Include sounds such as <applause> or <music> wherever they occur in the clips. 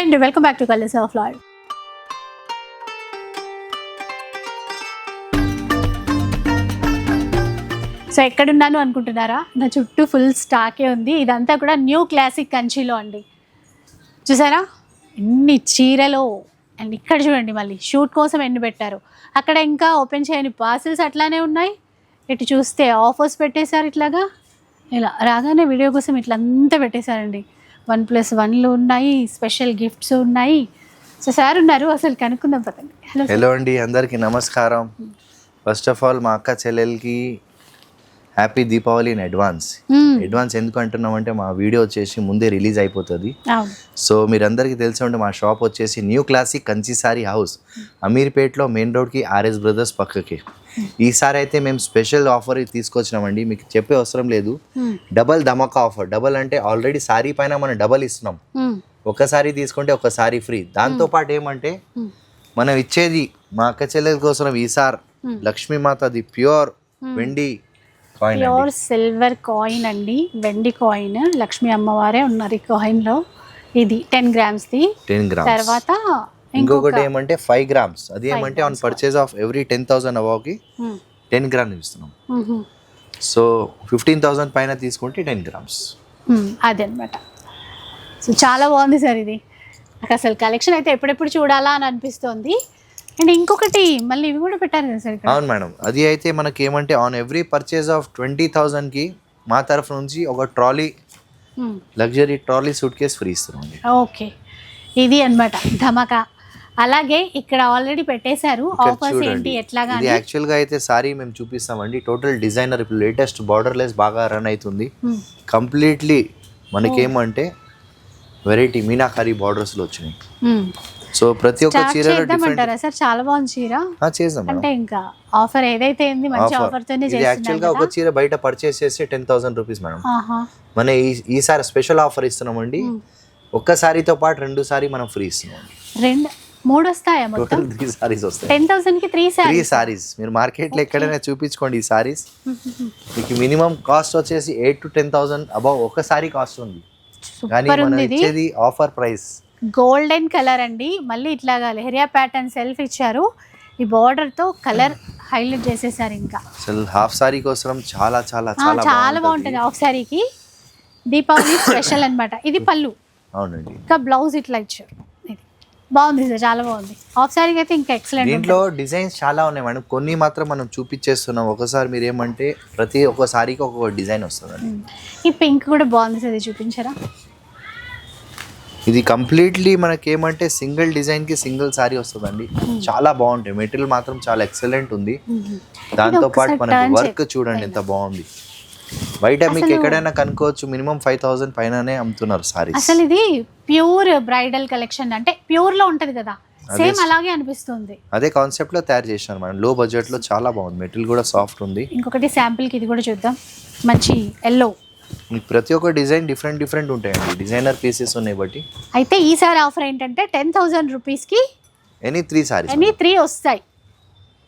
Hi అండి welcome back to colours of lord so ఎక్కడున్నాను అనుకుంటున్నారా? నా చుట్టూ ఫుల్ స్టాకే ఉంది. ఇదంతా కూడా న్యూ క్లాసిక్ కంచిలో అండి. చూసారా? ఎన్ని చీరలో? అండ్ ఇక్కడ చూడండి మళ్ళీ. షూట్ కోసం ఎన్ని పెట్టారు? అక్కడ ఇంకా ఓపెన్ చేయని పార్సిల్స్ అట్లానే ఉన్నాయి. ఇటు చూస్తే ఆఫర్స్ పెట్టేశారు ఇట్లాగా. ఇలా రాగానే వీడియో కోసం ఇట్లా అంతా పెట్టేశారండి. వన్ ప్లస్ వన్లు ఉన్నాయి స్పెషల్ గిఫ్ట్స్ ఉన్నాయి. సో సార్ ఉన్నారు అసలు కనుక్కుందాం పదండి. హలో హలో అండి అందరికీ నమస్కారం. ఫస్ట్ ఆఫ్ ఆల్ మా అక్క చెల్లెలకి happy Deepavali in advance advance ఎందుకు అంటున్నామంటే మా వీడియో వచ్చేసి ముందే రిలీజ్ అయిపోతుంది. సో మీరందరికీ తెలిసి ఉంటే మా షాప్ వచ్చేసి న్యూ క్లాసిక్ కంచిసారి హౌస్ అమీర్పేట్లో మెయిన్ రోడ్కి ఆర్ఎస్ బ్రదర్స్ పక్కకి. ఈసారి అయితే మేము స్పెషల్ ఆఫర్ తీసుకొచ్చినామండి. మీకు చెప్పే అవసరం లేదు. Double dhamaka offer. డబల్ అంటే ఆల్రెడీ సారీ పైన మనం డబల్ ఇస్తున్నాం. మ్మ్. ఒక సారీ తీసుకుంటే ఒక సారీ ఫ్రీ. దాంతో పాటు ఏమంటే. మనం ఇచ్చేది మా అక్క చెల్లెల కోసం ఈసార్ లక్ష్మీమాతది ప్యూర్ వెండి కాయిన్ ప్యూర్ సిల్వర్ కాయిన్ అండి. వెండి కాయిన్. లక్ష్మీ అమ్మవారే ఉన్నారు ఈ కాయిన్లో. ఇది టెన్ గ్రామ్స్ది. Ten grams. తర్వాత ఇంకొకటి ఏమంటే ఫైవ్ గ్రామ్స్ అది ఏమంటే on purchase of every ten thousand hmm. Ten grams ఇస్తున్నాం. సో ఫిఫ్టీన్ థౌసండ్ పైన తీసుకుంటే టెన్ గ్రామ్స్ మ్మ్. అదనమాట సో చాలా బాగుంది సార్ ఇది. నాకు అసలు కలెక్షన్ అయితే ఎప్పుడెప్పుడు చూడాలా అని అనిపిస్తోంది. అండ్ ఇంకొకటి మళ్ళీ ఇవి కూడా పెట్టారు కదా సార్ అవును మేడం. అది అయితే మనకి ఏమంటే on every purchase of twenty థౌసండ్కి మా తరఫు నుంచి ఒక trolley. Luxury trolley suitcase free ఇస్తున్నాం ఓకే ఇది అన్నమాట. ధమాకా. అలాగే ఇక్కడ ఆల్రెడీ పెట్టేశారు ఆఫర్స్ ఏంటి. ఎట్లాగా యాక్చువల్గా అయితే సారీ మేము చూపిస్తామండి. టోటల్ డిజైనర్ ఇప్పుడు లేటెస్ట్ బార్డర్ లెస్ బాగా రన్ అవుతుంది. కంప్లీట్లీ మనకేమంటే వెరైటీ మీనాకారి బార్డర్స్లో వచ్చినాయి. సో ప్రతి ఒక్క చీరలో చేద్దామంటారా సార్? చాలా బాగుంది చీర. చేద్దాం అంటే ఇంకా ఆఫర్ ఏదైతే ఏంది మంచి ఆఫర్ తోనే యాక్చువల్గా ఒక చీర బయట పర్చేస్ చేస్తే టెన్ థౌసండ్ రూపీస్ మేడం. మన ఈ- ఈసారి స్పెషల్ ఆఫర్ ఇస్తున్నామండి. ఒక్క సారీతో పాటు రెండు సారీ మనం ఫ్రీ ఇస్తున్నాం రెండు మూడు వస్తాయా మొత్తం. త్రీ సారీస్ వస్తాయి. టెన్ థౌసండ్కి త్రీ త్రీ సారీ సారీస్ మీరు మార్కెట్లో ఎక్కడైనా చూపించుకోండి ఈ సారీస్ <laughs> మీకు మినిమం కాస్ట్ వచ్చేసి eight to ten thousand above ఒక సారీ కాస్ట్ ఉంది. కానీ మనం ఇచ్చేది ఆఫర్ ప్రైస్ గోల్డెన్ కలర్ అండి. మళ్ళీ ఇట్లాగా లెహరియా ప్యాటర్న్ సెల్ఫ్ ఇచ్చారు. ఈ బార్డర్తో కలర్ హైలైట్ చేసేసారు ఇంకా. అసలు హాఫ్ సారీ కోసం చాలా చాలా చాలా చాలా బాగుంటుంది. హాఫ్ సారీకి దీపావళి స్పెషల్ అన్నమాట. ఇది పళ్ళు. అవునండి. ఇంకా బ్లౌజ్ ఇట్లా ఇచ్చారు. బాగుంది సార్ చాలా బాగుంది. హాఫ్ సారీకి అయితే ఇంకా ఎక్సలెంట్ దీంట్లో డిజైన్స్ చాలా ఉన్నాయి మేడం. కొన్ని మాత్రం మనం చూపించేస్తున్నాం. ఒకసారి మీరు ఏమంటే ప్రతి ఒక్క సారీకి ఒక్కొక్క డిజైన్ వస్తుందండి. ఈ పింక్ కూడా బాగుంది సార్ ఇది చూపించారా? ఇది కంప్లీట్లీ మనకి ఏమంటే సింగిల్ డిజైన్కి సింగిల్ సారీ వస్తుందండి. చాలా బాగుంటాయి. మెటీరియల్ మాత్రం చాలా ఎక్సలెంట్ ఉంది. దాంతో పాటు మనకి వర్క్ చూడండి ఎంత బాగుంది. బయట మీకు ఎక్కడైనా కనుక్కోవచ్చు మినిమం ఫైవ్ థౌసండ్ పైననే అమ్ముతున్నారు సారీస్ అసలు ఇది ప్యూర్ బ్రైడల్ కలెక్షన్ అంటే ప్యూర్లో ఉంటది కదా. సేమ్ అలాగే అనిపిస్తుంది. అదే కాన్సెప్ట్లో తయారు చేసినారు మేడం. లో బడ్జెట్లో చాలా బాగుంది. మెటీరియల్ కూడా సాఫ్ట్ ఉంది. ఇంకొకటి శాంపిల్కి ఇది కూడా చూద్దాం. మంచి ఎల్లో మీకు ప్రతి ఒక్క డిజైన్ డిఫరెంట్ డిఫరెంట్ ఉంటాయండి. డిజైనర్ పీసెస్ ఉన్నాయి బట్టి. అయితే ఈసారి ఆఫర్ ఏంటంటే టెన్ థౌసండ్ రూపీస్కి any three sarees any three వస్తాయి.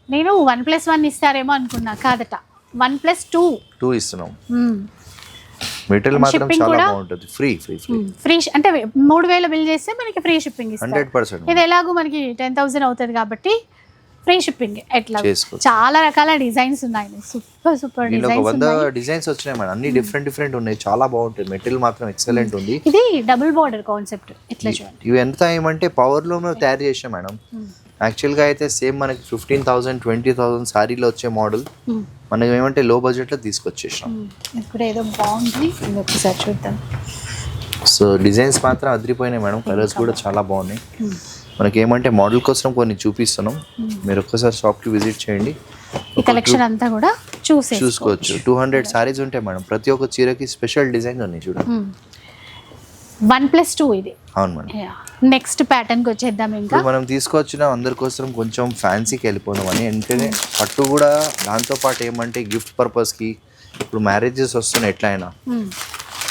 నేను వన్ ప్లస్ వన్ ఇస్తారేమో అనుకున్నా కాదట. One plus two. టూ ఇస్తున్నాం. మెటీరియల్ మాత్రం చాలా? బాగుంటుంది. ఫ్రీ ఫ్రీ ఫ్రీ అంటే మూడు వేల బిల్ చేస్తే మనకి ఫ్రీ షిప్పింగ్ హండ్రెడ్ పర్సెంట్. ఇది ఎలాగో మనకి టెన్ థౌసండ్ అవుతుంది కాబట్టి ఫ్రీ షిప్పింగ్ ఎట్లా. చాలా రకాల డిజైన్స్ ఉన్నాయి. సూపర్ సూపర్ డిజైన్స్ వంద డిజైన్స్ వచ్చినాయి మేడం. అన్ని డిఫరెంట్ డిఫరెంట్ ఉన్నాయి. చాలా బాగుంటుంది మెటీరియల్ మాత్రం ఎక్సలెంట్ ఉంది. ఇది డబుల్ బార్డర్ కాన్సెప్ట్. ఇట్లా చూడండి. ఇవి ఎంత ఏమంటే పవర్లో మేము తయారు చేసాం మేడం. యాక్చువల్గా అయితే సేమ్ మనకి ఫిఫ్టీన్ థౌసండ్ ట్వంటీ థౌసండ్ సారీలో వచ్చే మోడల్ మ్మ్. మనకి ఏమంటే లో బడ్జెట్లో తీసుకొచ్చేసాం కూడా ఏదో బాగుంది. ఒకసారి చూద్దాం. సో డిజైన్స్ మాత్రం అదిరిపోయినాయి మేడం. కలర్స్ కూడా చాలా బాగున్నాయి. మనకి ఏమంటే మోడల్ కోసం కొన్ని చూపిస్తున్నాం. మీరు ఒక్కసారి షాప్కి విజిట్ చేయండి. ఈ కలెక్షన్ అంతా కూడా చూసే చూసుకోవచ్చు. టూ హండ్రెడ్ సారీస్ ఉంటాయి మేడం. ప్రతి ఒక్క చీరకి స్పెషల్ డిజైన్ ఉన్నాయి చూడండి వన్ ప్లస్ టూ ఇది. అవును మేడం. నెక్స్ట్ ప్యాటర్న్కి వచ్చేద్దాం ఇంకా. మనం తీసుకొచ్చిన అందరి కోసం కొంచెం ఫ్యాన్సీకి వెళ్ళిపోదాం అని. ఎందుకంటే పట్టు కూడా దాంతో పాటు ఏమంటే గిఫ్ట్ పర్పస్కి ఇప్పుడు మ్యారేజెస్ వస్తున్నాయి ఎట్లయినా. మ్మ్.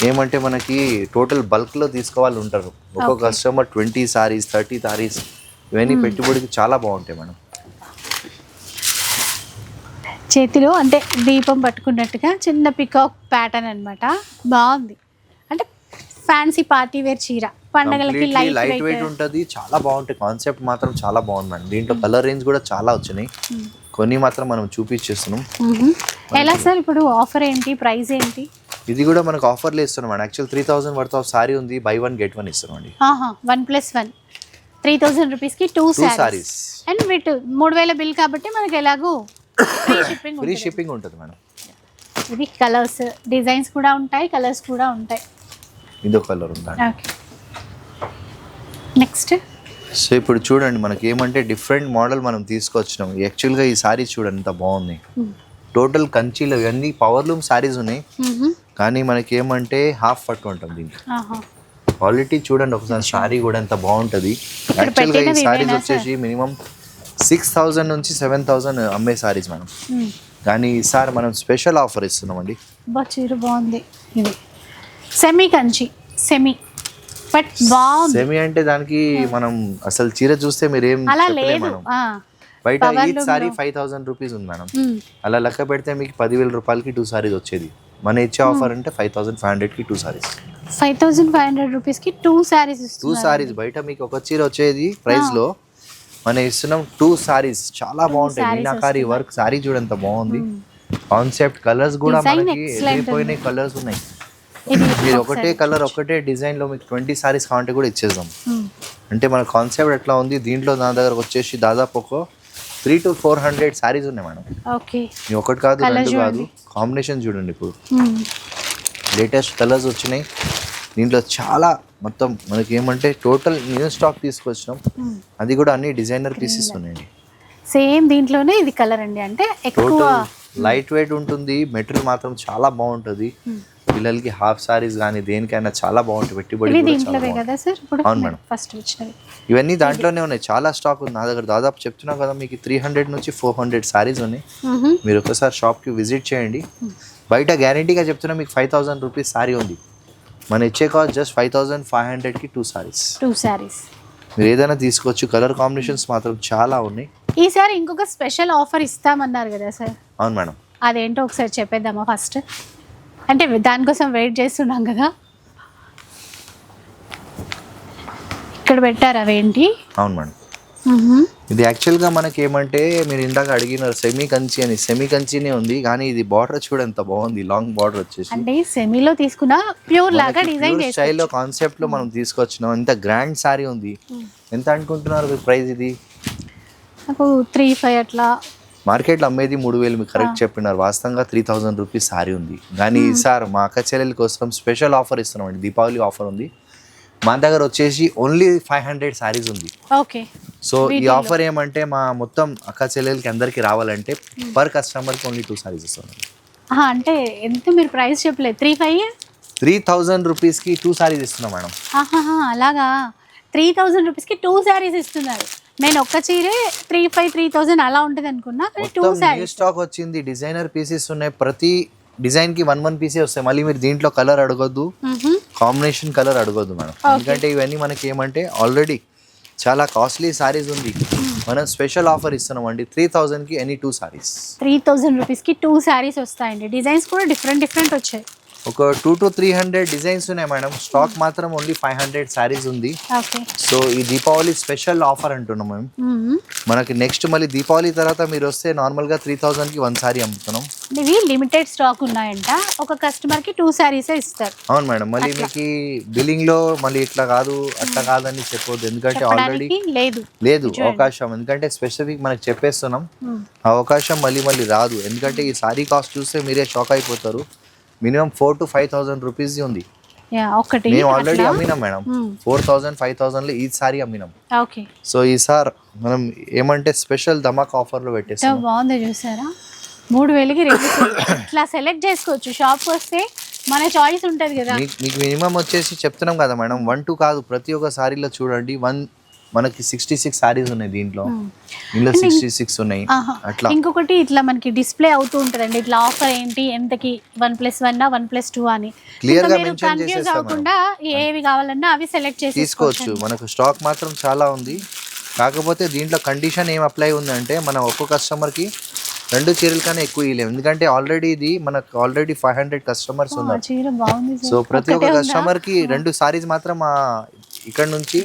ఏమంటే మనకి టోటల్ బల్క్లో తీసుకోవాలి ఉంటారు. ఒక్కొక్క customer twenty sarees thirty sarees ఇవన్నీ పెట్టుబడికి చాలా బాగుంటాయి మేడం. చేతిలో అంటే దీపం పట్టుకున్నట్టుగా చిన్న పికాక్ ప్యాటర్న్ అన్నమాట. బాగుంది. అంటే ఫ్యాన్సీ పార్టీ వేర్ చీర. పండగలకి లైట్ లైట్ వెయిట్ ఉంటుంది. చాలా బాగుంటాయి. కాన్సెప్ట్ మాత్రం చాలా బాగుంది మేడం దీంట్లో కలర్ రేంజ్ కూడా చాలా వచ్చినాయి. కొన్ని మాత్రం మనం చూపించేస్తున్నాం ఎలా సార్ ఇప్పుడు ఆఫర్ ఏంటి? ప్రైస్ ఏంటి? ఇది కూడా మనకు ఆఫర్లు ఇస్తున్నాం madam actual three thousand worth of saree ఉంది. బై వన్ గెట్ వన్ ఇస్తున్నాం అండి one plus one three thousand రూపీస్కి టూ సారీస్ అండ్ విత్ మూడు వేల బిల్ కాబట్టి మనకి ఎలాగో ఫ్రీ షిప్పింగ్ ఫ్రీ షిప్పింగ్ ఉంటుంది మేడం ఇది కలర్స్ డిజైన్స్ కూడా ఉంటాయి కలర్స్ కూడా ఉంటాయి. ఇదో కలర్ ఉందండి. నెక్స్ట్ సో ఇప్పుడు చూడండి మనకి ఏమంటే డిఫరెంట్ మోడల్ మనం తీసుకొచ్చినాం. యాక్చువల్గా ఈ సారీస్ చూడండి ఎంత బాగుంది. టోటల్ కంచీలు ఇవన్నీ పవర్లూమ్ సారీస్ ఉన్నాయి. కానీ మనకి ఏమంటే హాఫ్ పట్టు ఉంటుంది దీనికి. క్వాలిటీ చూడండి ఒకసారి సారీ కూడా ఎంత బాగుంటుంది. యాక్చువల్గా ఈ సారీస్ వచ్చేసి మినిమం సిక్స్ థౌజండ్ నుంచి సెవెన్ థౌజండ్ అమ్మే సారీస్ మనం. కానీ ఈసారి మనం స్పెషల్ ఆఫర్ ఇస్తున్నామండి. బాగుంది. ఇది. సెమీ కంచి సెమీ బట్ బాగుంది సెమీ అంటే దానికి మనం అసలు చీర చూస్తే మీరు ఏం అలా లేదు. బయట సారీ. ఫైవ్ థౌసండ్ రూపీస్ ఉంది మేడం. మ్మ్. అలా లెక్క పెడితే మీకు పదివేల రూపాయలకి టూ సారీస్ వచ్చేది. మన ఇచ్చే ఆఫర్ అంటే ఫైవ్ థౌసండ్ ఫైవ్ హండ్రెడ్కి two sarees five thousand five hundred రూపీస్కి టూ శారీస్ టూ సారీస్ బయట మీకు ఒక చీర వచ్చేది ప్రైస్లో. మనం ఇస్తున్నాం టూ సారీస్ చాలా బాగుంటాయి. మీనాకారి వర్క్ సారీ చూడంత బాగుంది. కాన్సెప్ట్ కలర్స్ కూడా మనకి వెళ్ళిపోయినాయి కలర్స్ ఉన్నాయి. మీరు ఒకటే కలర్ ఒకటే డిజైన్లో మీకు ట్వంటీ సారీస్ కావాలంటే కూడా ఇచ్చేద్దాం. మ్మ్. అంటే మన కాన్సెప్ట్ ఎట్లా ఉంది? దీంట్లో నా దగ్గర వచ్చేసి దాదాపు ఒక three to four hundred sarees ఉన్నాయి మేడం. ఓకే. ఈ ఒకటి కాదు రెండు కాదు. కాంబినేషన్ చూడండి ఇప్పుడు. లేటెస్ట్ కలర్స్ వచ్చినాయి. దీంట్లో చాలా మొత్తం మనకి ఏమంటే టోటల్ న్యూ స్టాక్ తీసుకొచ్చినాం. మ్మ్. అది కూడా అన్ని డిజైనర్ పీసెస్ ఉన్నాయండి. సేమ్ దీంట్లోనే ఇది కలర్ అండి. అంటే ఎక్కువ లైట్ వెయిట్ ఉంటుంది మెటీరియల్ మాత్రం చాలా బాగుంటుంది. పిల్లలకి హాఫ్ సారీస్ కానీ దేనికైనా చాలా బాగుంటుంది పెట్టుబడి అవును మేడం. ఫస్ట్ వచ్చినవి ఇవన్నీ దాంట్లోనే ఉన్నాయి. చాలా స్టాక్ ఉంది. నా దగ్గర దాదాపు చెప్తున్నా కదా మీకు త్రీ హండ్రెడ్ నుంచి ఫోర్ హండ్రెడ్ సారీస్ ఉన్నాయి. మీరు ఒకసారి షాప్కి విజిట్ చేయండి. బయట గ్యారంటీగా చెప్తున్నా మీకు ఫైవ్ థౌసండ్ రూపీస్ సారీ ఉంది. మన ఇచ్చే cost just five thousand five హండ్రెడ్కి టూ సారీస్ టూ శారీస్ మీరు ఏదైనా తీసుకోవచ్చు. కలర్ కాంబినేషన్స్ మాత్రం చాలా ఉన్నాయి. ఈసారి ఇంకొక స్పెషల్ ఆఫర్ ఇస్తామన్నారు కదా సార్? అవును మేడం. అదేంటో ఒకసారి చెప్పేద్దామా ఫస్ట్ అంటే దానికోసం వెయిట్ చేస్తున్నాం కదా. ఇక్కడ పెట్టారు అవేంటి అవును మేడం. ఇది యాక్చువల్గా మనకి ఏమంటే మీరు ఇందాక అడిగినారు సెమీ కంచి అని. సెమీ కంచినే ఉంది కానీ ఇది బార్డర్ చూడ ఎంత బాగుంది. లాంగ్ బార్డర్ వచ్చేసి. అంటే సెమీలో తీసుకున్న ప్యూర్ లాగా డిజైన్ స్టైల్లో కాన్సెప్ట్లో మనం తీసుకొచ్చినాం. ఎంత గ్రాండ్ సారీ ఉంది. ఎంత అనుకుంటున్నారు ప్రైస్ ఇది? నాకు త్రీ ఫైవ్ అట్లా. మార్కెట్లో అమ్మేది మూడు వేలు మీకు కరెక్ట్ చెప్పినారు. వాస్తవంగా త్రీ థౌజండ్ రూపీస్ సారీ ఉంది. కానీ ఈసారి మా అక్క చెల్లెల కోసం స్పెషల్ ఆఫర్ ఇస్తున్నామండి. దీపావళి ఆఫర్ ఉంది. మా దగ్గర వచ్చేసి ఓన్లీ ఫైవ్ హండ్రెడ్ సారీస్ ఉంది. ఓకే. సో ఈ ఆఫర్ ఏమంటే మా మొత్తం అక్క చెల్లెలకి అందరికి రావాలంటే పర్ కస్టమర్కి ఓన్లీ టూ సారీస్ ఇస్తున్నాం. అంటే ఎంత మీరు ప్రైస్ చెప్పలేదు? త్రీ ఫైవ్ త్రీ థౌజండ్ రూపీస్కి టూ సారీస్ ఇస్తున్నాం మేడం. అలాగా? త్రీ థౌజండ్ రూపీస్కి టూ శారీస్ ఇస్తున్నారు. నేను ఒక్క చీరే త్రీ ఫైవ్ త్రీ థౌజండ్ అలా ఉంటుంది అనుకున్నా కానీ టూ శారీస్ స్టాక్ వచ్చింది. డిజైనర్ పీసెస్ ఉన్నాయి. ప్రతి డిజైన్కి వన్ వన్ పీసే వస్తాయి. మళ్ళీ మీరు దీంట్లో కలర్ అడగొద్దు. కాంబినేషన్ కలర్ అడగొద్దు మేడం. ఎందుకంటే ఇవన్నీ మనకి ఏమంటే ఆల్రెడీ చాలా కాస్ట్లీ సారీస్ ఉంది. మనం స్పెషల్ ఆఫర్ ఇస్తున్నాం అండి త్రీ థౌజండ్కి any two sarees three thousand రూపీస్కి టూ శారీస్ వస్తాయండి. డిజైన్స్ కూడా డిఫరెంట్ డిఫరెంట్ వచ్చాయి. ఒక two to three hundred designs ఉన్నాయి మేడం. స్టాక్ మాత్రం ఓన్లీ ఫైవ్ హండ్రెడ్ సారీస్ ఉంది. సో ఈ దీపావళి స్పెషల్ ఆఫర్ అంటున్నాం మేము. మనకి నెక్స్ట్ మళ్ళీ దీపావళి తర్వాత మీరు వస్తే నార్మల్గా త్రీ థౌజండ్కి వన్ సారీ అమ్ముతున్నాం. ఇవి లిమిటెడ్ స్టాక్ ఉన్నాయంట. ఒక కస్టమర్కి టూ శారీసే ఇస్తారు. అవును మేడం. మళ్ళీ మీకు బిల్లింగ్లో మళ్ళీ ఇట్లా కాదు అట్లా కాదని చెప్పొద్దు. ఎందుకంటే ఆల్రెడీ లేదు. లేదు అవకాశం. ఎందుకంటే స్పెసిఫిక్ మనకి చెప్పేస్తున్నాం. అవకాశం మళ్ళీ మళ్ళీ రాదు. ఎందుకంటే ఈ సారీ కాస్ట్ చూస్తే మీరే షాక్ అయిపోతారు. Minimum four to five thousand rupees ఉంది. ఒకటి మేము ఆల్రెడీ. అమ్మినాం మేడం. ఫోర్ థౌసండ్ ఫైవ్ థౌసండ్లో ఈ సారీ అమ్మినాం. ఓకే. సో ఈ సార్ మనం ఏమంటే స్పెషల్ ధమాక్ ఆఫర్లో ఎంత పెట్టేస్తాం బాగుందో చూసారా? మూడు వేలకి ఇట్లా సెలెక్ట్ చేసుకోవచ్చు. షాప్కి వస్తే మన చాయిస్ ఉంటుంది కదా. మీకు మినిమం వచ్చేసి చెప్తున్నాం కదా మేడం. వన్ టూ కాదు ప్రతి ఒక్క సారీలో చూడండి. వన్ మనకి సిక్స్టీ సిక్స్ సారీస్ ఉన్నాయి దీంట్లో. ఇందులో సిక్స్టీ సిక్స్ ఉన్నాయి. అట్లా. ఇంకొకటి ఇట్లా మనకి డిస్ప్లే అవుతూ ఉంటుందండి. ఇట్లా ఆఫర్ ఏంటి ఎంతకి one plus one one plus two అని. ఇంకా గా అవ్వకుండా ఏవి కావాలన్నా అవి సెలెక్ట్ చేసి తీసుకోవచ్చు. మనకు స్టాక్ మాత్రం చాలా ఉంది. కాకపోతే దీంట్లో కండిషన్ ఏం అప్లై ఉందంటే మనం ఒక్కో కస్టమర్కి రెండు చీరల కన్నా ఎక్కువ ఇవ్వలేము ఎందుకంటే ఆల్రెడీ ఇది మనకు ఆల్రెడీ ఫైవ్ హండ్రెడ్ కస్టమర్స్ ఉన్నారు. సో ప్రతి ఒక్క కస్టమర్కి రెండు సారీస్ మాత్రం ఇక్కడ నుంచి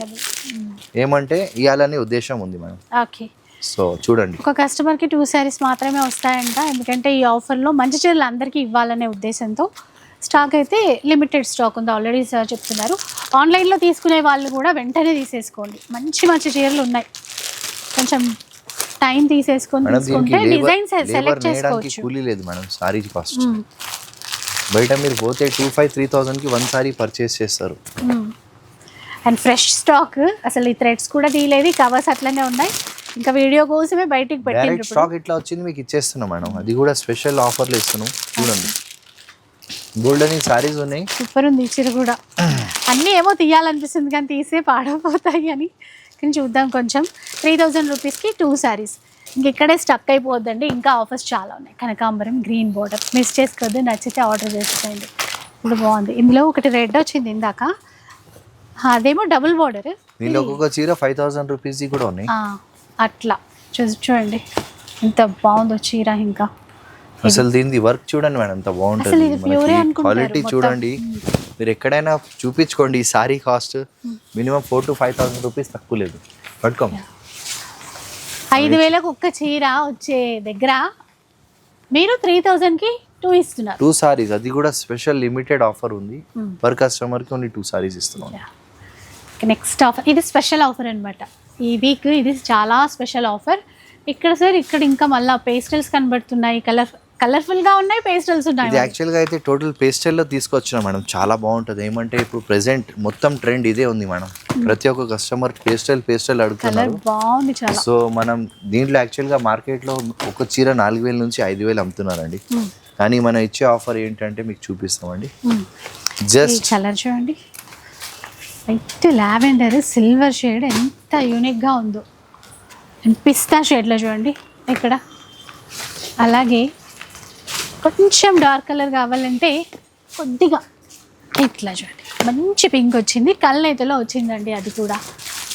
ఏమంటే ఇవ్వాలని ఉద్దేశం ఉంది మేడం. ఓకే. సో చూడండి. ఒక కస్టమర్కి టూ శారీస్ మాత్రమే వస్తాయంట. ఎందుకంటే ఈ ఆఫర్లో మంచి చీరలు అందరికీ ఇవ్వాలనే ఉద్దేశంతో స్టాక్ అయితే లిమిటెడ్ స్టాక్ ఉంది ఆల్రెడీ సార్ చెప్తున్నారు. ఆన్లైన్లో తీసుకునే వాళ్ళు కూడా వెంటనే తీసేసుకోండి. మంచి మంచి చీరలు ఉన్నాయి. కొంచెం టైం తీసేసుకొని తీసుకుంటే డిజైన్స్ సెలెక్ట్ చేసుకోవచ్చు. కూలీ లేదు మేడం సారీ మ్మ్. బయట మీరు పోతే టూ ఫైవ్ త్రీ థౌసండ్కి వన్ సారీ పర్చేస్ చేస్తారు. And fresh stock. అసలు ఈ థ్రెడ్స్ కూడా తీయలేదు కవర్స్ అట్లనే ఉన్నాయి. ఇంకా వీడియో కోసమే బయటికి పెట్టిండ్రు స్టాక్ ఇట్లా వచ్చింది మీకు ఇచ్చేస్తున్నాం మేడం. అది కూడా స్పెషల్ ఆఫర్లు ఇస్తున్నాం. చూడండి. గోల్డెన్ సారీస్ ఉన్నాయి. సూపర్ ఉంది చీర కూడా. అన్నీ ఏమో తీయాలనిపిస్తుంది కానీ తీసే పాడైపోతాయి అని. కానీ చూద్దాం కొంచెం. త్రీ థౌజండ్ రూపీస్కి టూ శారీస్ ఇంకెక్కడే స్టక్ అయిపోద్దండి. ఇంకా ఆఫర్స్ చాలా ఉన్నాయి. కనకాంబరం గ్రీన్ బోర్డర్ మిస్ చేసుకోవద్దు నచ్చితే ఆర్డర్ చేసేయండి ఇప్పుడు బాగుంది. ఇందులో ఒకటి రెడ్ వచ్చింది ఇందాక. అదేమో డబుల్ బోర్డర్ దీనిలో ఒక్కొక్క చీర ఫైవ్ థౌసండ్ రూపీస్ కూడా ఉన్నాయి. అట్లా. చూసి చూడండి. ఎంత బాగుందో చీర ఇంకా. అసలు దీనిది వర్క్ చూడండి మేడం ఎంత బాగుంటుంది. క్వాలిటీ. చూడండి. మీరు ఎక్కడైనా చూపించుకోండి ఈ saree cost minimum four to five thousand rupees తక్కువ లేదు. పట్టుకోం ఐదు వేలకు ఒక్క చీర వచ్చే దగ్గర మీరు త్రీ థౌజండ్కి టూ ఇస్తున్నారు. టూ సారీస్ అది కూడా స్పెషల్ లిమిటెడ్ ఆఫర్ ఉంది. Hmm. పర్ కస్టమర్కి ఓన్లీ టూ సారీస్ ఇస్తున్నాం. నెక్స్ట్ ఆఫర్ ఇది స్పెషల్ ఆఫర్ అన్నమాట. ఈ వీక్ ఇది చాలా స్పెషల్ ఆఫర్ ఇక్కడ సార్ ఇక్కడ ఇంకా మళ్ళీ పేస్టల్స్ కనబడుతున్నాయి. కలర్ కలర్ఫుల్గా ఉన్నాయి పేస్టల్స్ ఉన్నాయి. ఇది యాక్చువల్గా అయితే టోటల్ పేస్టల్లో తీసుకొచ్చినాం మేడం. చాలా బాగుంటుంది. ఏమంటే ఇప్పుడు ప్రెసెంట్ మొత్తం ట్రెండ్ ఇదే ఉంది మేడం. ప్రతి ఒక్క కస్టమర్ పేస్టల్ పేస్టల్ అడుగుతున్నారు. బాగుంది చాలా. సో మనం దీంట్లో యాక్చువల్గా మార్కెట్లో ఒక చీర నాలుగు వేల నుంచి ఐదు వేలు అమ్ముతున్నారండి. Hmm. కానీ మనం ఇచ్చే ఆఫర్ ఏంటంటే మీకు చూపిస్తామండి. Hmm. జస్ట్ కలర్ చూడండి. వైట్ లావెండర్ సిల్వర్ షేడ్ ఎంత యూనిక్గా ఉందో. అండ్ పిస్తా షేడ్లో చూడండి ఇక్కడ. అలాగే కొంచెం డార్క్ కలర్ కావాలంటే కొద్దిగా ఇట్లా చూడండి. మంచి పింక్ వచ్చింది కళ్ళైతలో వచ్చిందండి అది కూడా.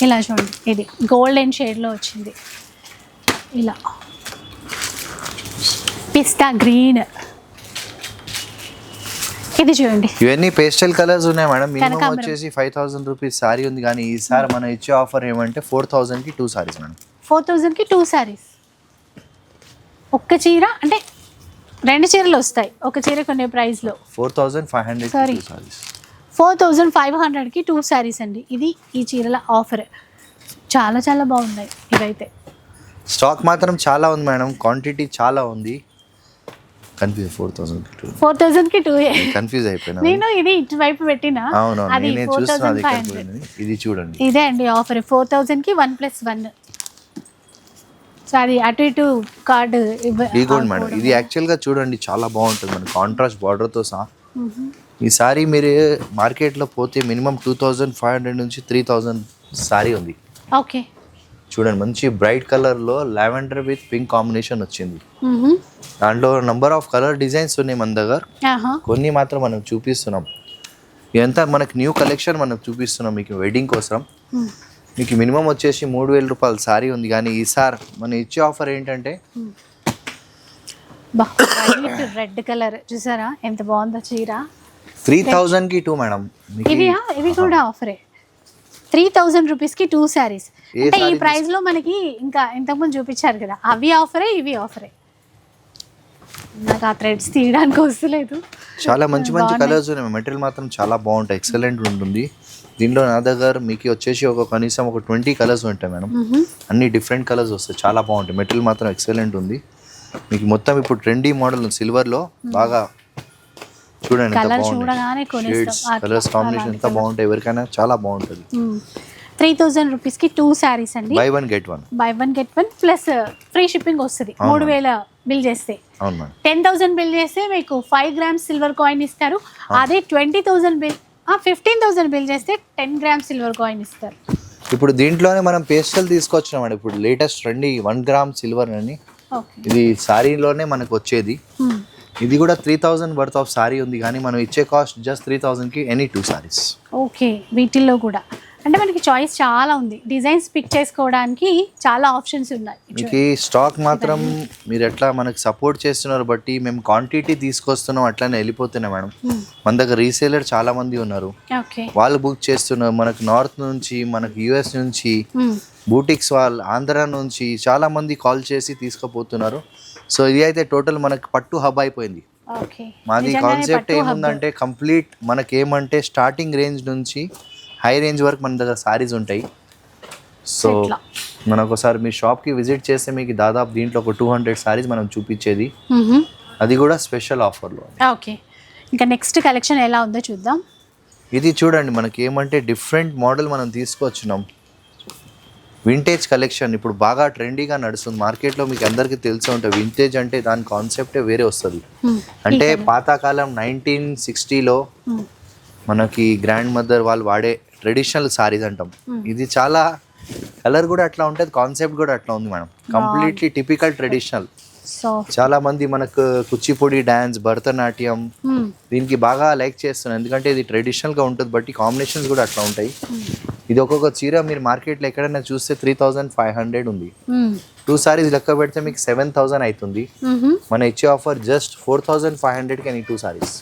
ఇలా చూడండి ఇది గోల్డెన్ షేడ్లో వచ్చింది. ఇలా. పిస్తా గ్రీన్. ఇది చూడండి. ఇవన్నీ పేస్టల్ కలర్స్ ఉన్నాయి మేడం. మినిమం. వచ్చేసి ఫైవ్ థౌసండ్ రూపీస్ సారీ ఉంది కానీ ఈసారి మనం ఇచ్చే ఆఫర్ ఏమంటే ఫోర్ థౌసండ్కి టూ సారీస్ మేడం. ఫోర్ థౌజండ్కి టూ శారీస్ ఒక్క చీర అంటే రెండు చీరలు వస్తాయి. ఒక చీర కొనే ప్రైస్లో four thousand five hundred sarees. Four thousand five హండ్రెడ్కి టూ శారీస్ అండి. ఇది ఈ చీరల ఆఫర్ చాలా చాలా బాగున్నాయి ఇవైతే. స్టాక్ మాత్రం చాలా ఉంది మేడం. క్వాంటిటీ చాలా ఉంది. కన్ఫ్యూజ్ ఫోర్ థౌసండ్ ఫోర్ థౌజండ్కి టూ కన్ఫ్యూజ్ అయిపోయినా. నేను ఇది ఇటువైపు పెట్టిన? అవునవును అది నేనే చూస్తున్నా. ఇది చూడండి. ఇదే అండి ఆఫర్ ఫోర్ థౌజండ్కి వన్ ప్లస్ వన్ సో అది అటు ఇటు కార్డు ఈ గోల్డ్ మేడం ఇది యాక్చువల్గా చూడండి చాలా బాగుంటుంది మన కాంట్రాస్ట్ బార్డర్తో సహా. ఈ సారీ మీరు మార్కెట్లో పోతే minimum two thousand five hundred నుంచి త్రీ థౌజండ్ సారీ ఉంది. ఓకే చూడండి మంచి బ్రైట్ కలర్లో లావెండర్ విత్ పింక్ కాంబినేషన్ వచ్చింది. దాంట్లో నంబర్ ఆఫ్ కలర్ డిజైన్స్ ఉన్నాయి మన దగ్గర. కొన్ని మాత్రం మనం చూపిస్తున్నాం. ఇదంతా మనకి న్యూ కలెక్షన్ మనం చూపిస్తున్నాం మీకు వెడ్డింగ్ కోసం. మీకు మినిమం వచ్చేసి మూడు వేల రూపాయల సారీ ఉంది. కానీ ఈసారి మనం ఇచ్చే ఆఫర్ ఏంటంటే రెడ్ కలర్. చూసారా? ఎంత బాగుందో చీర. త్రీ థౌజండ్కి టూ మేడం ఇవి కూడా ఆఫరే త్రీ థౌజండ్ రూపీస్కి టూ శారీస్. అంటే ఈ saree ప్రైస్లో మనకి ఇంకా ఇంతకుముందు చూపించారు కదా అవి ఆఫరే ఇవి ఆఫరే. నాకు ఆ థ్రెడ్స్ తీయడానికి వస్తలేదు చాలా మంచి మంచి కలర్స్ ఉన్నాయి. మెటీరియల్ మాత్రం చాలా బాగుంటాయి. ఎక్సలెంట్ ఉంటుంది. దీంట్లో నా దగ్గర మీకు వచ్చేసి ఒక కనీసం ఒక ట్వంటీ కలర్స్ ఉంటాయి మేడం. అన్ని డిఫరెంట్ కలర్స్ వస్తాయి. చాలా బాగుంటాయి. మెటీరియల్ మాత్రం ఎక్సలెంట్ ఉంది. మీకు మొత్తం ఇప్పుడు ట్రెండీ మోడల్ సిల్వర్లో బాగా చూడండి కలర్ చూడగానే కొనేస్తాం. కలర్స్ కాంబినేషన్ ఎంత బాగుంటాయి ఎవరికైనా చాలా బాగుంటుంది. త్రీ థౌజండ్ రూపీస్కి టూ శారీస్ అండి. Buy one get one buy one get one plus free shipping వస్తుంది. మూడు వేల బిల్ చేస్తే. టెన్ థౌసండ్ బిల్ చేస్తే మీకు ఫైవ్ గ్రామ్స్ సిల్వర్ కాయిన్ ఇస్తారు. అదే twenty thousand bill fifteen thousand bill చేస్తే టెన్ గ్రామ్స్ సిల్వర్ కాయిన్ ఇస్తారు. ఇప్పుడు దీంట్లోనే మనం పేస్టల్ తీసుకొచ్చినాం అండి. ఇప్పుడు latest trendy one gram silver అని. ఓకే ఇది సారీలోనే మనకు వచ్చేది. ఇది కూడా three thousand worth of saree ఉంది కానీ మనం ఇచ్చే కాస్ట్ జస్ట్ త్రీ థౌజండ్కి ఎనీ టూ సారీస్ ఓకే వీటిల్లో కూడా. అంటే మనకి చాయిస్ చాలా ఉంది. డిజైన్స్ పిక్ చేసుకోవడానికి చాలా ఆప్షన్స్ ఉన్నాయి. మీకు స్టాక్ మాత్రం మీరు ఎట్లా మనకు సపోర్ట్ చేస్తున్నారు బట్టి మేము క్వాంటిటీ తీసుకొస్తున్నాం అట్లానే వెళ్ళిపోతున్నాం మేడం. మన దగ్గర రీసేలర్ చాలా మంది ఉన్నారు. ఓకే వాళ్ళు బుక్ చేస్తున్నారు మనకు నార్త్ నుంచి మనకు యుఎస్ నుంచి బూటిక్స్ వాళ్ళు ఆంధ్ర నుంచి చాలా మంది కాల్ చేసి తీసుకుపోతున్నారు. సో ఇది అయితే టోటల్ మనకు పట్టు హబ్ అయిపోయింది. ఓకే. మాది కాన్సెప్ట్ ఏముందంటే కంప్లీట్ మనకి ఏమంటే స్టార్టింగ్ రేంజ్ నుంచి హై రేంజ్ వరకు మన దగ్గర సారీస్ ఉంటాయి. సో. మన ఒకసారి మీ షాప్కి విజిట్ చేస్తే మీకు దాదాపు దీంట్లో ఒక టూ హండ్రెడ్ సారీస్ మనం చూపించేది. అది కూడా స్పెషల్ ఆఫర్లో. ఓకే. ఇంకా నెక్స్ట్ కలెక్షన్ ఎలా ఉందో చూద్దాం. ఇది చూడండి మనకి ఏమంటే డిఫరెంట్ మోడల్ మనం తీసుకొచ్చినాం. వింటేజ్ కలెక్షన్ ఇప్పుడు బాగా ట్రెండీగా నడుస్తుంది. మార్కెట్లో మీకు అందరికీ తెలిసే ఉంటుంది. వింటేజ్ అంటే దాని కాన్సెప్టే వేరే వస్తుంది. అంటే పాతకాలం నైన్టీన్ సిక్స్టీలో. మనకి గ్రాండ్ మదర్ వాళ్ళు వాడే ట్రెడిషనల్ సారీస్ అంటాం. ఇది చాలా కలర్ కూడా అట్లా ఉంటుంది కాన్సెప్ట్ కూడా అట్లా ఉంది మేడం. కంప్లీట్లీ టిపికల్ ట్రెడిషనల్ చాలా మంది మనకు కుచిపూడి డ్యాన్స్ భరతనాట్యం దీనికి బాగా లైక్ చేస్తున్నాను ఎందుకంటే ఇది ట్రెడిషనల్గా ఉంటుంది బట్టి కాంబినేషన్స్ కూడా అట్లా ఉంటాయి. ఇది ఒక్కొక్క చీర మీరు మార్కెట్లో ఎక్కడైనా చూస్తే త్రీ థౌజండ్ ఫైవ్ హండ్రెడ్ ఉంది. టూ సారీస్ లెక్క పెడితే మీకు సెవెన్ థౌసండ్ అవుతుంది మన ఇచ్చే offer just four thousand five హండ్రెడ్కి అని టూ సారీస్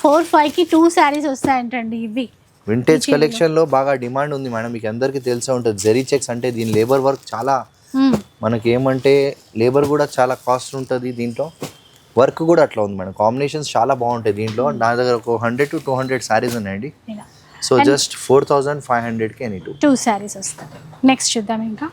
ఫోర్ ఫైవ్కి టూ శారీస్ వస్తాయంటండి ఇవి. వింటేజ్ కలెక్షన్లో బాగా డిమాండ్ ఉంది మేడం. మీకు అందరికీ తెలిసే ఉంటుంది జెరీ చెక్స్ అంటే దీని లేబర్ వర్క్ చాలా మ్మ్. మనకి ఏమంటే లేబర్ కూడా చాలా కాస్ట్ ఉంటుంది దీంట్లో. వర్క్ కూడా అట్లా ఉంది మేడం. కాంబినేషన్స్ చాలా బాగుంటాయి దీంట్లో. నా దగ్గర ఒక hundred to two hundred sarees ఉన్నాయండి. So just four thousand five హండ్రెడ్కి ఎనీ టూ టూ శారీస్ వస్తాయి. నెక్స్ట్ చూద్దాం ఇంకా.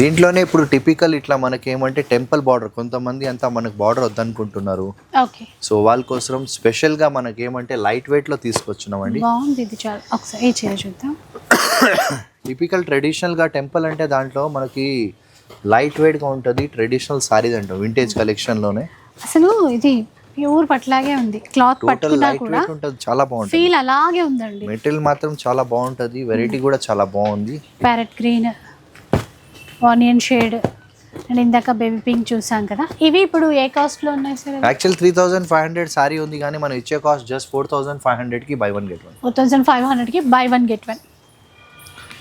దీంట్లోనే ఇప్పుడు టిపికల్ ఇట్లా మనకి ఏమంటే టెంపుల్ బార్డర్ కొంతమంది అంతా మనకు బార్డర్ వద్దనుకుంటున్నారు. ఓకే సో వాళ్ళ కోసం స్పెషల్గా మనకి ఏమంటే లైట్ వెయిట్లో తీసుకొచ్చున్నామండి. బాగుంది ఇది చాలా. ఒకసారి ఈ చీర చూద్దాం. టిపికల్ ట్రెడిషనల్గా టెంపుల్ అంటే దాంట్లో మనకి లైట్ వెయిట్గా ఉంటుంది ట్రెడిషనల్ సారీస్ అంటాం వింటేజ్ కలెక్షన్లోనే అసలు ఇది ప్యూర్ పట్లాగే ఉంది. క్లాత్ పట్టుకున్నా కూడా చాలా బాగుంటుంది. ఫీల్ అలాగే ఉందండి. మెటీరియల్ మాత్రం చాలా బాగుంటుంది వెరైటీ కూడా చాలా బాగుంది. Parrot green onion shade and ఇందాక బేబీ పింక్ చూసాం కదా. ఇవి ఇప్పుడు ఏ కాస్ట్లో ఉన్నాయి sir actual three thousand five hundred saree ఉంది కానీ మనం ఇచ్చే cost just four thousand five హండ్రెడ్కి buy one get one four thousand five హండ్రెడ్కి బై వన్ గెట్ వన్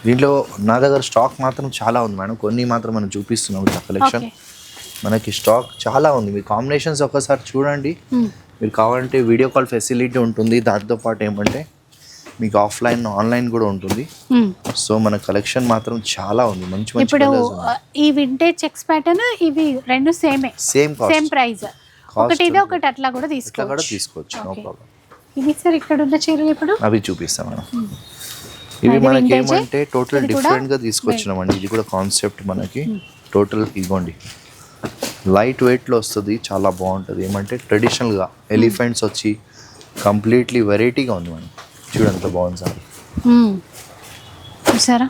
దీంట్లో నా దగ్గర స్టాక్ మాత్రం చాలా ఉంది మేడం కొన్ని మాత్రం మనం చూపిస్తున్నాం కలెక్షన్ మనకి స్టాక్ చాలా ఉంది. మీ కాంబినేషన్స్ ఒకసారి చూడండి. మీరు కావాలంటే వీడియో కాల్ ఫెసిలిటీ ఉంటుంది. దాంతోపాటు ఏమంటే మీకు ఆఫ్లైన్ ఆన్లైన్ కూడా ఉంటుంది. సో మన కలెక్షన్ మాత్రం చాలా ఉంది. మంచి మంచి ఇప్పుడు ఈ వింటేజ్ చెక్స్ ప్యాటర్న్ ఇవి రెండు సేమే సేమ్ సేమ్ ప్రైస్ ఒకటి ఇది ఒకటి అట్లా కూడా ఇట్లా కూడా తీసుకోవచ్చు. తీసుకోవచ్చు నో. ప్రాబ్లం ఇవి సార్ ఇక్కడ ఉన్న చీరలు ఇప్పుడు? అవి చూపిస్తాం మేడం. ఇవి అది మనకి? ఏమంటే టోటల్ డిఫరెంట్గా తీసుకొచ్చినామండి ఇది కూడా కాన్సెప్ట్ మనకి టోటల్ ఇగోండి లైట్ వెయిట్లో వస్తుంది చాలా బాగుంటుంది. ఏమంటే ట్రెడిషనల్గా ఎలిఫెంట్స్ వచ్చి కంప్లీట్లీ వెరైటీగా ఉంది మనం చూడండి ఎంత బాగుంది సార్. చూసారా?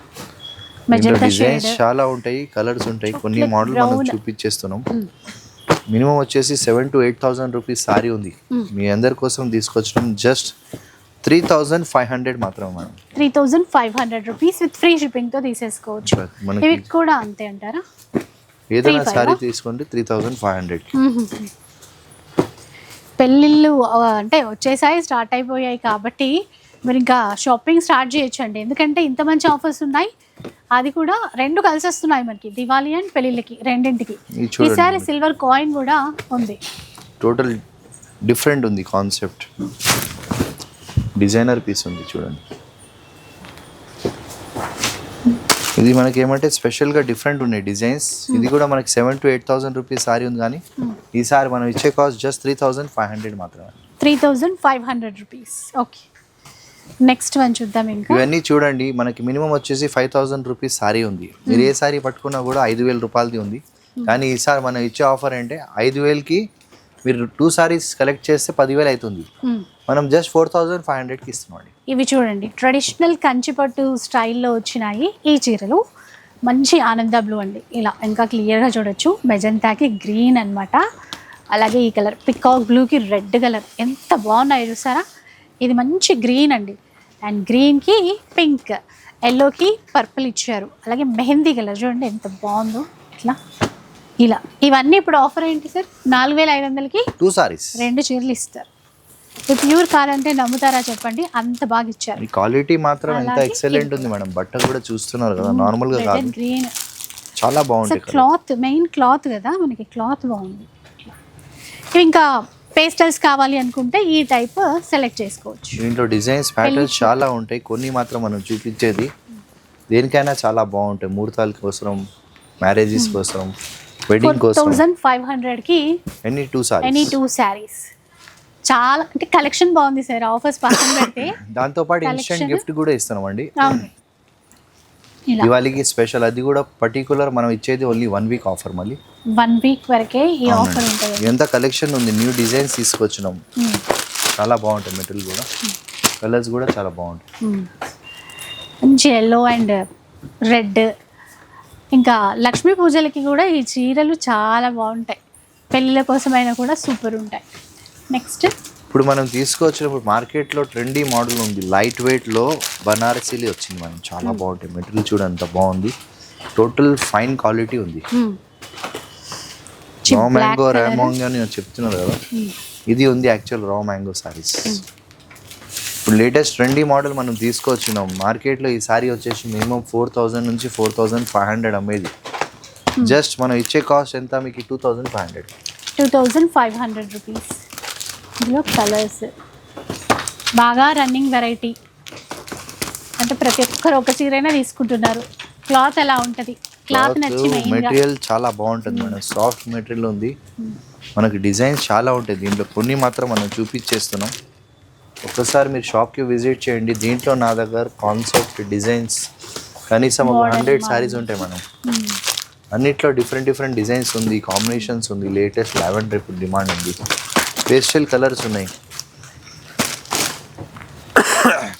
డిజైన్స్ చాలా ఉంటాయి కలర్స్ ఉంటాయి. కొన్ని మోడల్ మనం. చూపించేస్తున్నాం. మినిమం వచ్చేసి seven to eight thousand rupees saree ఉంది. మీ అందరి కోసం తీసుకొచ్చినాం just three thousand five hundred మాత్రమే madam. Three thousand five hundred rupees with free షిప్పింగ్తో తీసేసుకోవచ్చు. ఇవి కూడా అంతే అంటారా? ఏదైనా సారీ ఆ? తీసుకుంటే త్రీ థౌజండ్ ఫైవ్ హండ్రెడ్ పెళ్ళిళ్ళు అంటే వచ్చేసాయి స్టార్ట్ అయిపోయాయి కాబట్టి మీరు ఇంకా షాపింగ్ స్టార్ట్ చేయొచ్చండి. ఎందుకంటే ఇంత మంచి ఆఫర్స్ ఉన్నాయి. అది కూడా రెండు కలిసి వస్తున్నాయి మనకి దివాళీ అండ్ పెళ్ళిళ్ళకి రెండింటికి. ఈసారి. సిల్వర్ కాయిన్ కూడా ఉంది. టోటల్ డిఫరెంట్ ఉంది కాన్సెప్ట్ డిజైనర్ పీస్ ఉంది చూడండి. ఇది మనకి ఏమంటే స్పెషల్గా డిఫరెంట్ ఉన్నాయి డిజైన్స్ ఇది కూడా మనకి seven to eight thousand rupees saree ఉంది కానీ ఈసారి మనం ఇచ్చే cost just three thousand five hundred మాత్రమే. Three thousand five hundred rupees okay next one చూద్దాం ఇంకా. ఇవన్నీ చూడండి మనకి మినిమం వచ్చేసి ఫైవ్ థౌసండ్ రూపీస్ సారీ ఉంది. మీరు ఏ సారీ పట్టుకున్నా కూడా ఐదు వేల రూపాయలది ఉంది. కానీ ఈసారి మనం ఇచ్చే ఆఫర్ అంటే ఐదు వేలకి మీరు టూ సారీస్ కలెక్ట్ చేస్తే పదివేలు అవుతుంది. మ్మ్. మనం జస్ట్ ఫోర్ థౌజండ్ ఫైవ్ హండ్రెడ్కి ఇస్తున్నామండి ఇవి చూడండి. ట్రెడిషనల్ కంచిపట్టు స్టైల్లో వచ్చినాయి ఈ చీరలు. మంచి ఆనంద బ్లూ అండి. ఇలా ఇంకా క్లియర్గా చూడొచ్చు. మెజంతాకి గ్రీన్ అన్నమాట. అలాగే ఈ కలర్ పికాక్ బ్లూకి రెడ్ కలర్. ఎంత బాగున్నాయి చూసారా? ఇది మంచి గ్రీన్ అండి. అండ్ గ్రీన్కి పింక్ ఎల్లోకి పర్పుల్ ఇచ్చారు. అలాగే మెహందీ కలర్ చూడండి ఎంత బాగుందో. ఇట్లా ఇలా. ఇవన్నీ ఇప్పుడు ఆఫర్ ఏంటి సార్? నాలుగు వేల ఐదు వందలకి టూ సారీస్ రెండు చీరలు ఇస్తారు. ప్యూర్ కాదంటే నమ్ముతారా చెప్పండి. అంత బాగా ఇచ్చారు. క్వాలిటీ మాత్రం ఎంత ఎక్సలెంట్ ఉంది మేడం. బట్ట కూడా చూస్తున్నారు కదా నార్మల్గా రెడ్ కాదు. గ్రీన్ చాలా colour. క్లాత్ మెయిన్ క్లాత్ కదా మనకి క్లాత్ బాగుంది. ఇంకా పేస్టల్స్ కావాలి అనుకుంటే ఈ టైప్ సెలెక్ట్ చేసుకోవచ్చు. దీంట్లో డిజైన్స్ ప్యాటర్న్స్ చాలా ఉంటాయి. కొన్ని మాత్రం మనం చూపించేది. దేనికైనా చాలా బాగుంటాయి. ముహూర్తాల కోసం మ్యారేజెస్ కోసం. ఫోర్ వెడ్డింగ్ కోసం. థౌజండ్ ఫైవ్ హండ్రెడ్కి any two any sarees two sarees చాలా అంటే కలెక్షన్ బాగుంది సార్ ఆఫర్స్ పక్కన పెడితే. <laughs> దాంతో పాటు ఇన్స్టెంట్. గిఫ్ట్ కూడా ఇస్తున్నామండి. అవును. ఇలా. దివాళీకి స్పెషల్ అది కూడా పర్టికులర్ మనం ఇచ్చేది ఓన్లీ వన్ వీక్ ఆఫర్ మళ్ళీ. వన్ వీక్ వరకే ఈ ఆఫర్ ఉంటుంది. ఎంత కలెక్షన్ ఉంది న్యూ డిజైన్స్ తీసుకొచ్చినాం. మ్మ్. చాలా బాగుంటాయి మెటీరియల్ కూడా. కలర్స్ కూడా చాలా బాగుంటాయి. మంచి ఎల్లో అండ్ రెడ్ ఇంకా లక్ష్మీ పూజలకి కూడా ఈ చీరలు చాలా బాగుంటాయి. పెళ్ళిళ్ళ కోసమైనా కూడా సూపర్ ఉంటాయి. నెక్స్ట్ ఇప్పుడు మనం తీసుకొచ్చినప్పుడు మార్కెట్లో ట్రెండీ మోడల్ ఉంది. లైట్ వెయిట్లో బనారసీలు వచ్చింది మనం. చాలా బాగుంటాయి. మెటీరియల్ చూడ అంత బాగుంది. టోటల్ ఫైన్ క్వాలిటీ ఉంది. రా మ్యాంగో రామాంగో అని చెప్తున్నారు కదా. ఇది ఉంది యాక్చువల్ రా మ్యాంగో సారీస్ ఇప్పుడు లేటెస్ట్ ట్రెండీ మోడల్ మనం తీసుకొచ్చినాం. మార్కెట్లో ఈ సారీ వచ్చేసి మినిమం ఫోర్ థౌజండ్ నుంచి ఫోర్ థౌజండ్ ఫైవ్ హండ్రెడ్ అమ్మేది. జస్ట్ మనం ఇచ్చే కాస్ట్ ఎంత? మీకు two thousand five hundred two thousand five hundred rupees ఇందులో కలర్స్ బాగా రన్నింగ్ వెరైటీ అంటే ప్రతి ఒక్కరు ఒక చీరైనా తీసుకుంటున్నారు. క్లాత్ ఎలా ఉంటుంది? క్లాత్ మెటీరియల్ చాలా బాగుంటుంది మేడం. సాఫ్ట్ మెటీరియల్ ఉంది. మనకి డిజైన్స్ చాలా ఉంటాయి. దీంట్లో కొన్ని మాత్రం మనం చూపించేస్తున్నాం. ఒక్కసారి మీరు షాప్కి విజిట్ చేయండి. దీంట్లో నా దగ్గర కాన్సెప్ట్ డిజైన్స్ కనీసం ఒక హండ్రెడ్. సారీస్ ఉంటాయి మనం అన్నిట్లో డిఫరెంట్ డిఫరెంట్ డిజైన్స్ ఉంది కాంబినేషన్స్ ఉంది. లేటెస్ట్ లావెండర్ ఇప్పుడు డిమాండ్ ఉంది. పేస్టల్ కలర్స్ ఉన్నాయి.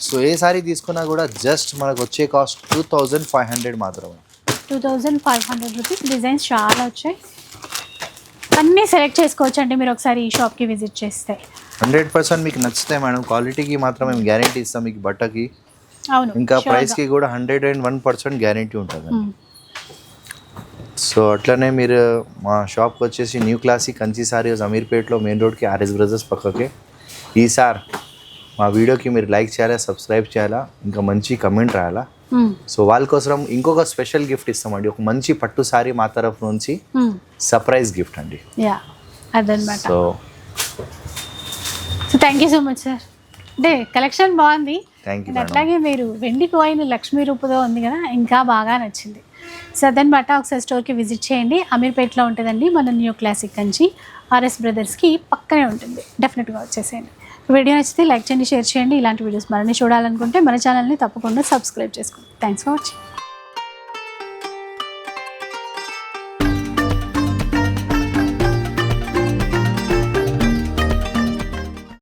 సో ఏ సారీ తీసుకున్నా కూడా జస్ట్ మనకు వచ్చే cost two thousand five hundred మాత్రమే. Two thousand five hundred rupees designs చాలా వచ్చాయి. అన్నీ సెలెక్ట్ చేసుకోవచ్చు అండి మీరు ఒకసారి ఈ షాప్కి విజిట్ చేస్తే. హండ్రెడ్ పర్సెంట్ మీకు నచ్చుతాయి మేడం క్వాలిటీకి మాత్రం మేము గ్యారంటీ ఇస్తాం మీకు బట్టకి ఇంకా. ప్రైస్కి కూడా hundred and one percent guarantee ఉంటుంది. సో అట్లనే మీరు మా షాప్కి వచ్చేసి న్యూ క్లాసిక్ కంచి సారీస్ అమీర్పేట్లో మెయిన్ రోడ్కి ఆర్ఎస్ బ్రదర్స్ పక్కకే ఈ సార్ మా వీడియోకి మీరు లైక్ చేయాలా సబ్స్క్రైబ్ చేయాలా ఇంకా మంచి కమెంట్ రాయాలా. సో వాళ్ళ కోసం ఇంకొక స్పెషల్ గిఫ్ట్ ఇస్తామండి ఒక మంచి పట్టు సారీ మా తరఫు నుంచి. సర్ప్రైజ్ గిఫ్ట్ అండి so so thank you so much sir అంటే కలెక్షన్ బాగుంది. అట్లాగే మీరు వెండి కాయిన్ లక్ష్మీ రూపుతో ఉంది కదా ఇంకా బాగా నచ్చింది. సో అదనమాట ఒకసారి స్టోర్కి విజిట్ చేయండి. అమీర్పేట్లో ఉంటుందండి మన న్యూ క్లాసిక్ కంచి. ఆర్ఎస్ బ్రదర్స్కి పక్కనే ఉంటుంది. డెఫినెట్గా వచ్చేసేయండి వీడియో నచ్చితే లైక్ చేయండి షేర్ చేయండి. ఇలాంటి వీడియోస్ మరిన్ని చూడాలనుకుంటే మన ఛానల్ని తప్పకుండా సబ్స్క్రైబ్ చేసుకోండి. Thanks for watching